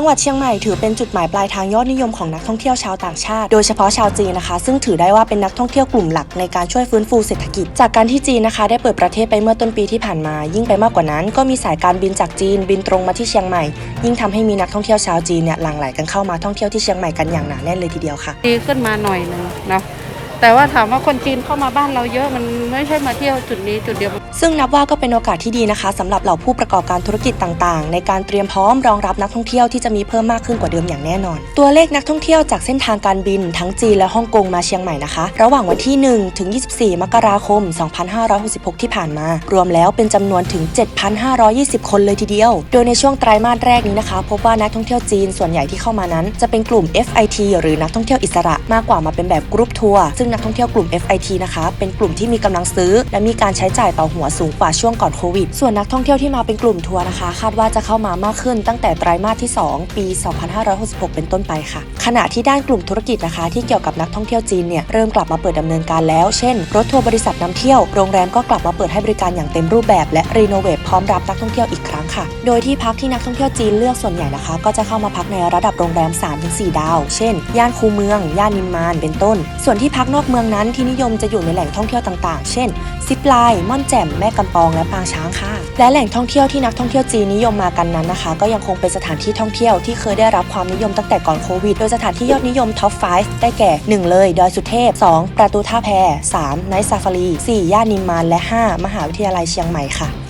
จังหวัดเชียงใหม่ถือเป็นจุดหมายปลายทางยอดนิยมของนักท่องเที่ยวชาวต่างชาติ โดยเฉพาะชาวจีนนะคะ ซึ่งถือได้ว่าเป็นนักท่องเที่ยวกลุ่มหลักในการช่วยฟื้นฟูเศรษฐกิจ จากการที่จีนนะคะ ได้เปิดประเทศไปเมื่อต้นปีที่ผ่านมา ยิ่งไปมากกว่านั้น ก็มีสายการบินจากจีนบินตรงมาที่เชียงใหม่ ยิ่งทำให้มีนักท่องเที่ยวชาวจีนเนี่ยหลั่งไหลกันเข้ามาท่องเที่ยวที่เชียงใหม่กันอย่างหนาแน่นเลยทีเดียวค่ะดีขึ้นมาหน่อยหนึงเนาะ แต่ว่าถามว่าคนจีนเข้ามาบ้านเราเยอะมันไม่ใช่มาเที่ยวจุดนี้จุดเดียว ซึ่งนับว่าก็เป็นโอกาสที่ดีนะคะสำหรับเหล่าผู้ประกอบการธุรกิจต่างๆ ในการเตรียมพร้อมรองรับนักท่องเที่ยวที่จะมีเพิ่มมากขึ้นกว่าเดิมอย่างแน่นอน ตัวเลขนักท่องเที่ยวจากเส้นทางการบินทั้งจีนและฮ่องกงมาเชียงใหม่นะคะ ระหว่างวันที่ 1 ถึง 24 มกราคม 2566 ที่ผ่านมา รวมแล้วเป็นจำนวนถึง 7,520 คนเลยทีเดียว โดยในช่วงไตรมาสแรกนี้นะคะ พบว่านักท่องเที่ยวจีนส่วนใหญ่ที่เข้ามานั้น จะเป็นกลุ่ม FIT หรือนักท่องเที่ยวอิสระมากกว่ามาเป็นแบบกรุ๊ปทัวร์ซึ่งนักท่องเที่ยวกลุ่ม FIT นะคะเป็นกลุ่มที่มีกำลังซื้อ และมีการใช้จ่ายต่อหัวสูงกว่าช่วงก่อนโควิด ส่วนนักท่องเที่ยวที่มาเป็นกลุ่มทัวร์นะคะ คาดว่าจะเข้ามามากขึ้นตั้งแต่ไตรมาสที่ 2 ปี 2566 เป็นต้นไปค่ะ ขณะที่ด้านกลุ่มธุรกิจนะคะ ที่เกี่ยวกับนักท่องเที่ยวจีนเนี่ยเริ่มกลับมาเปิดดำเนินการแล้ว เช่น รถทัวร์บริษัทนำเที่ยว โรงแรมก็กลับมาเปิดให้บริการอย่างเต็มรูปแบบ และรีโนเวทพร้อมรับนักท่องเที่ยวอีกครั้งค่ะ โดยที่พักที่นักท่องเที่ยวจีนเลือกส่วนใหญ่นะคะ ก็จะเข้ามาพักในระดับโรงแรม 3-4 ดาว เช่น ย่านคูเมือง ย่านนิมมาน เป็นต้น ส่วนที่พักนอกเมืองนั้นที่นิยมจะอยู่ในแหล่งท่องเที่ยวต่างๆ เช่น ซิปไลน์ม่อนแจ่ม แม่กำปอง และปางช้างค่ะ และแหล่งท่องเที่ยวที่นักท่องเที่ยวจีนนิยมมากันนั้นนะคะ ก็ยังคงเป็นสถานที่ท่องเที่ยวที่เคยได้รับความนิยมตั้งแต่ก่อนโควิด โดยสถานที่ยอดนิยมท็อป 5 ได้แก่ 1 เลยดอยสุเทพ 2 ประตูท่าแพ3ไนท์ซาฟารี 4 ย่านนิมมาน และ 5 มหาวิทยาลัยเชียงใหม่ค่ะ